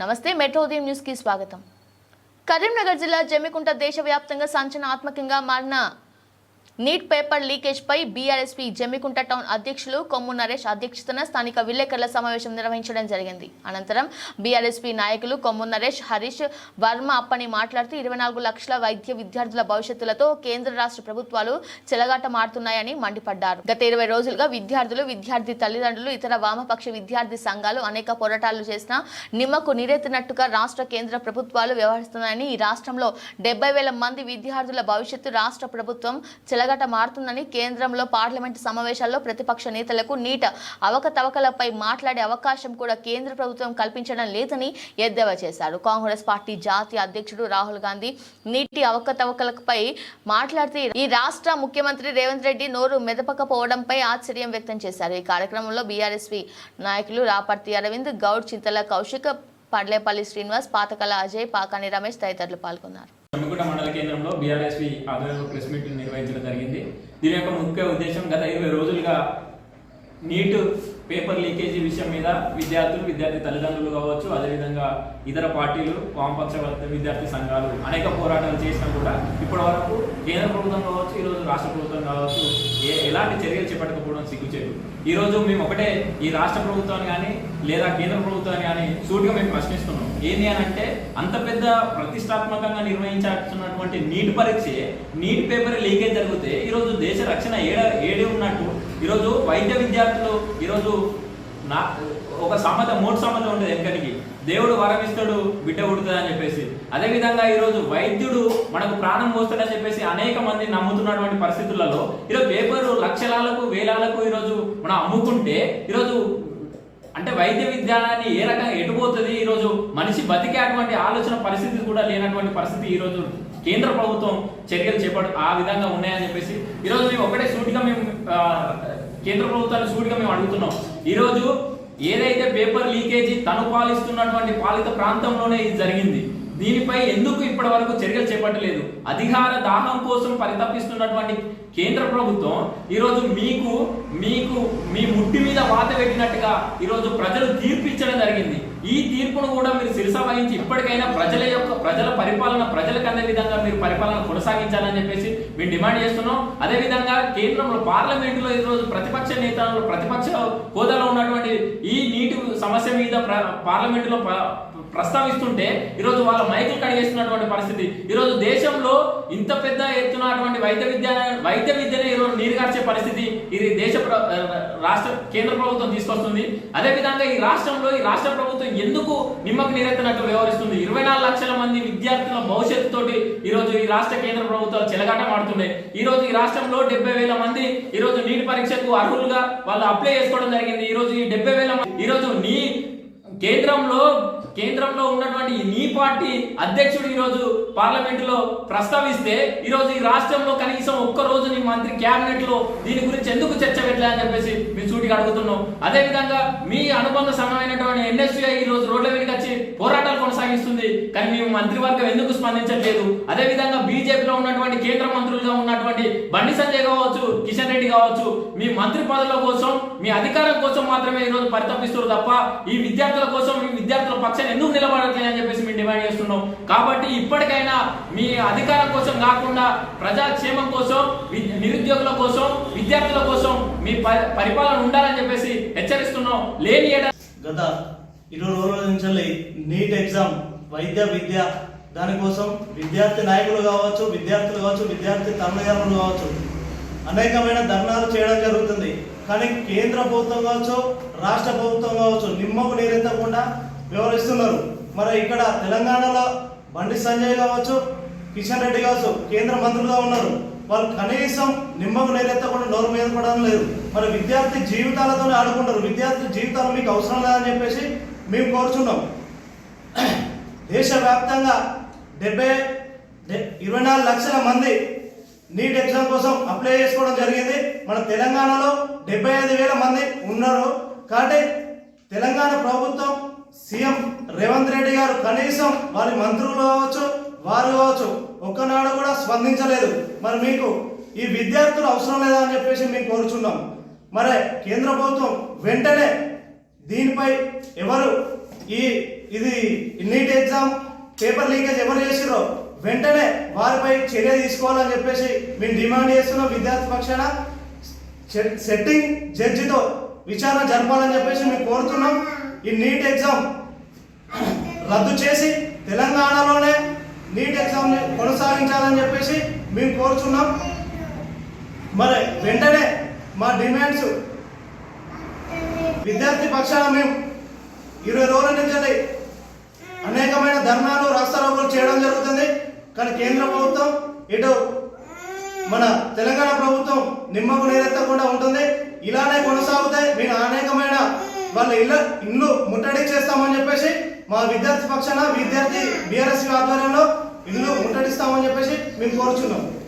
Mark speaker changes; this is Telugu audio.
Speaker 1: నమస్తే మెట్రో ఉదయం న్యూస్కి స్వాగతం. కరీంనగర్ జిల్లా జమ్మికుంట దేశవ్యాప్తంగా సంచలనాత్మకంగా మారిన నీట్ పేపర్ లీకేజ్ పై బీఆర్ఎస్పీ జమ్మికుంట టౌన్ అధ్యక్షులు కొమ్ము నరేష్ అధ్యక్షతన స్థానిక విలేకరుల సమావేశం నిర్వహించడం జరిగింది. అనంతరం బీఆర్ఎస్పీ నాయకులు కొమ్ము నరేష్ హరీష్ వర్మ అప్పని మాట్లాడుతూ ఇరవై నాలుగు లక్షల వైద్య విద్యార్థుల భవిష్యత్తులతో కేంద్ర రాష్ట్ర ప్రభుత్వాలు చెలగాట మారుతున్నాయని మండిపడ్డారు. గత ఇరవై రోజులుగా విద్యార్థులు విద్యార్థి తల్లిదండ్రులు ఇతర వామపక్ష విద్యార్థి సంఘాలు అనేక పోరాటాలు చేసినా నిమ్మకు నీరెత్తినట్టుగా రాష్ట్ర కేంద్ర ప్రభుత్వాలు వ్యవహరిస్తున్నాయని ఈ రాష్ట్రంలో డెబ్బై వేల మంది విద్యార్థుల భవిష్యత్తు రాష్ట్ర ప్రభుత్వం చెలగాట మారుతుందని కేంద్రంలో పార్లమెంటు సమావేశాల్లో ప్రతిపక్ష నేతలకు నీట అవకతవకలపై మాట్లాడే అవకాశం కూడా కేంద్ర ప్రభుత్వం కల్పించడం లేదని ఎద్దేవా చేశారు. కాంగ్రెస్ పార్టీ జాతీయ అధ్యక్షుడు రాహుల్ గాంధీ నీటి అవకతవకలపై మాట్లాడితే ఈ రాష్ట్ర ముఖ్యమంత్రి రేవంత్ రెడ్డి నోరు మెదపకపోవడంపై ఆశ్చర్యం వ్యక్తం చేశారు. ఈ కార్యక్రమంలో బీఆర్ఎస్పీ నాయకులు రాపర్తి అరవింద్ గౌడ్ చింతల కౌశిక్ పడ్లేపల్లి శ్రీనివాస్ పాతకల అజయ్ పాకాని రమేష్ తదితరులు పాల్గొన్నారు.
Speaker 2: జమ్మికుంట మండల కేంద్రంలో బీఆర్ఎస్పీ ఆధ్వర్యంలో ప్రెస్ మీట్ నిర్వహించడం జరిగింది. దీని యొక్క ముఖ్య ఉద్దేశం గత ఇరవై రోజులుగా నీట్ పేపర్ లీకేజీ విషయం మీద విద్యార్థులు విద్యార్థి తల్లిదండ్రులు కావచ్చు అదేవిధంగా ఇతర పార్టీలు వామపక్ష విద్యార్థి సంఘాలు అనేక పోరాటాలు చేసినా కూడా ఇప్పటి వరకు కేంద్ర ప్రభుత్వం కావచ్చు ఈరోజు రాష్ట్ర ప్రభుత్వం కావచ్చు ఏ ఎలాంటి చర్యలు చేపట్టకపోవడం సిగ్గుచేటు. ఈరోజు మేము ఒకటే ఈ రాష్ట్ర ప్రభుత్వాన్ని కానీ లేదా కేంద్ర ప్రభుత్వాన్ని కానీ సూటిగా మేము ప్రశ్నిస్తున్నాం. ఏంటి అని అంటే అంత పెద్ద ప్రతిష్టాత్మకంగా నిర్వహించాల్సినటువంటి నీట్ పరీక్ష నీట్ పేపర్ లీకేజ్ జరిగితే ఈరోజు దేశ రక్షణ ఏడ ఏడే ఈరోజు వైద్య విద్యార్థులు ఈరోజు నా ఒక సమ్మత మూడు సమత ఉంటుంది ఎంకనికి దేవుడు వరమిస్తాడు బిడ్డ పుడుతుంది అని చెప్పేసి. అదేవిధంగా ఈరోజు వైద్యుడు మనకు ప్రాణం పోస్తాడని చెప్పేసి అనేక మంది నమ్ముతున్నటువంటి పరిస్థితులలో ఈరోజు పేపరు లక్షలాలకు వేలాలకు ఈరోజు మనం అమ్ముకుంటే ఈరోజు అంటే వైద్య విజ్ఞానాన్ని ఏ రకంగా ఎటుపోతుంది ఈరోజు మనిషి బతికే అటువంటి ఆలోచన పరిస్థితి కూడా లేనటువంటి పరిస్థితి ఈరోజు కేంద్ర ప్రభుత్వం చర్యలు చేపడు ఆ విధంగా ఉన్నాయని చెప్పేసి. ఈరోజు మేము ఒకటే సూటిగా మేము కేంద్ర ప్రభుత్వాన్ని సూటిగా మేము అడుగుతున్నాం. ఈరోజు ఏదైతే పేపర్ లీకేజీ తను పాలిస్తున్నటువంటి పాలిత ప్రాంతంలోనే ఇది జరిగింది. దీనిపై ఎందుకు ఇప్పటి వరకు చర్యలు చేపట్టలేదు? అధికార దాహం కోసం పరితపిస్తున్నటువంటి కేంద్ర ప్రభుత్వం ఈరోజు మీకు మీకు మీ ముట్టి మీద వాత పెట్టినట్టుగా ఈరోజు ప్రజలు తీర్పు ఇచ్చడం జరిగింది. ఈ తీర్పును కూడా మీరు శిరస వహించి ఇప్పటికైనా ప్రజల యొక్క ప్రజల పరిపాలన ప్రజలకు అందే విధంగా మీరు పరిపాలన కొనసాగించాలని చెప్పేసి మేము డిమాండ్ చేస్తున్నాం. అదే విధంగా కేంద్రంలో పార్లమెంటులో ఈరోజు ప్రతిపక్ష నేతలు ప్రతిపక్ష హోదాలో ఉన్నటువంటి ఈ నీటి సమస్య మీద పార్లమెంటులో ప్రస్తావిస్తుంటే ఈరోజు వాళ్ళ మైకులు కడిగేస్తున్నటువంటి పరిస్థితి. ఈరోజు దేశంలో ఇంత పెద్ద ఎత్తునటువంటి వైద్య విద్య వైద్య విద్యనే ఈరోజు నీరుగార్చే పరిస్థితి ఇది దేశ ప్ర- రాష్ట్ర కేంద్ర ప్రభుత్వం తీసుకొస్తుంది. అదే విధంగా ఈ రాష్ట్రంలో ఈ రాష్ట్ర ప్రభుత్వం ఎందుకు నిమ్మకు నీరెత్తినట్లు వ్యవహరిస్తుంది? ఇరవై నాలుగు లక్షల మంది విద్యార్థుల భవిష్యత్తుతోటి ఈ రోజు ఈ రాష్ట్ర కేంద్ర ప్రభుత్వాలు చెలగాట మాడుతుండే ఈ రోజు ఈ రాష్ట్రంలో డెబ్బై వేల మంది ఈ రోజు నీటి పరీక్షకు అర్హులుగా వాళ్ళు అప్లై చేసుకోవడం జరిగింది. ఈ రోజు ఈ డెబ్బై వేల మంది ఈ రోజు నీ కేంద్రంలో కేంద్రంలో ఉన్నటువంటి నీ పార్టీ అధ్యక్షుడు ఈరోజు రోజు పార్లమెంట్లో ప్రస్తావిస్తే ఈరోజు ఈ రాష్ట్రంలో కనీసం ఒక్క రోజు నీ మంత్రి క్యాబినెట్లో దీని గురించి ఎందుకు చర్చ పెట్టలే అని చెప్పేసి మేము చూటికి అడుగుతున్నాం. అదే విధంగా మీ అనుబంధ సమయమైనటువంటి ఎన్ఎస్యుఐ ఈ రోజు రోడ్ల మీదకి వచ్చి కానీ మేము మంత్రివర్గం ఎందుకు స్పందించట్లేదు? అదే విధంగా బీజేపీలో ఉన్నటువంటి కేంద్ర మంత్రులుగా ఉన్నటువంటి బండి సంజయ్ కావచ్చు కిషన్ రెడ్డి కావచ్చు మీ మంత్రి పదవుల కోసం మీ అధికారం కోసం మాత్రమే ఈ రోజు పరితపిస్తారు తప్ప ఈ విద్యార్థుల కోసం మీ విద్యార్థుల పక్షాన్ని ఎందుకు నిలబడట్లేదు అని చెప్పేసి మేము డిమాండ్ చేస్తున్నాం. కాబట్టి ఇప్పటికైనా మీ అధికారం కోసం కాకుండా ప్రజాక్షేమం కోసం నిరుద్యోగుల కోసం విద్యార్థుల కోసం మీ ప- పరిపాలన ఉండాలని చెప్పేసి హెచ్చరిస్తున్నాం. లేని
Speaker 3: గత ఇరవై రోజుల నుంచి నీట్ ఎగ్జామ్ వైద్య విద్య దానికోసం విద్యార్థి నాయకులు కావచ్చు విద్యార్థులు కావచ్చు విద్యార్థి తల్లిదండ్రులు కావచ్చు. అనేకమైన ధర్నాలు చేయడం జరుగుతుంది. కానీ కేంద్ర ప్రభుత్వం కావచ్చు రాష్ట్ర ప్రభుత్వం కావచ్చు నిమ్మకు నీరెత్తకుండా వ్యవహరిస్తున్నారు. మరి ఇక్కడ తెలంగాణలో బండి సంజయ్ కావచ్చు కిషన్ రెడ్డి కావచ్చు కేంద్ర మంత్రులుగా ఉన్నారు. వాళ్ళు కనీసం నిమ్మకు నీరెత్తకుండా నోరు మీద పడడం లేదు. మరి విద్యార్థి జీవితాలతోనే ఆడుకుంటారు. విద్యార్థి జీవితాలు మీకు అవసరం లేదని చెప్పేసి మేము కోరుచున్నాం. దేశవ్యాప్తంగా డెబ్బై డె- ఇరవై నాలుగు లక్షల మంది నీట్ ఎగ్జామ్ కోసం అప్లై చేసుకోవడం జరిగింది. మన తెలంగాణలో డెబ్బై ఐదు వేల మంది ఉన్నారు. కాబట్టి తెలంగాణ ప్రభుత్వం సీఎం రేవంత్ రెడ్డి గారు కనీసం వారి మంత్రులు కావచ్చు వారు కావచ్చు ఒక్కనాడు కూడా స్పందించలేదు. మరి మీకు ఈ విద్యార్థులు అవసరం లేదా అని చెప్పేసి మేము కోరుచున్నాం. మరి కేంద్ర ప్రభుత్వం వెంటనే దీనిపై ఎవరు ఈ ఇది నీట్ ఎగ్జామ్ పేపర్ లీకేజ్ ఎవరు చేసిరో వెంటనే వారిపై చర్య తీసుకోవాలని చెప్పేసి మేము డిమాండ్ చేస్తున్నాం విద్యార్థి పక్షాన. సెట్టింగ్ జడ్జితో విచారణ జరపాలని చెప్పేసి మేము కోరుతున్నాం. ఈ నీట్ ఎగ్జామ్ రద్దు చేసి తెలంగాణలోనే నీట్ ఎగ్జామ్ కొనసాగించాలని చెప్పేసి మేము కోరుచున్నాం మరి వెంటనే మా డిమాండ్స్ విద్యార్థి పక్షాన మేము ఇరవై రోజుల నుంచి అనేకమైన ధర్నాలు రాస్తారోకోలు చేయడం జరుగుతుంది. కానీ కేంద్ర ప్రభుత్వం ఇటు మన తెలంగాణ ప్రభుత్వం నిమ్మకు నేరెత్తకుండా ఉంటుంది. ఇలానే కొనసాగుతాయి మేము అనేకమైన వాళ్ళ ఇళ్ళ ఇల్లు ముట్టడి చేస్తామని చెప్పేసి మా విద్యార్థి పక్షాన విద్యార్థి బీఆర్ఎస్ ఆధ్వర్యంలో ఇల్లు ముట్టడిస్తామని చెప్పేసి మేము కోరుచున్నాం.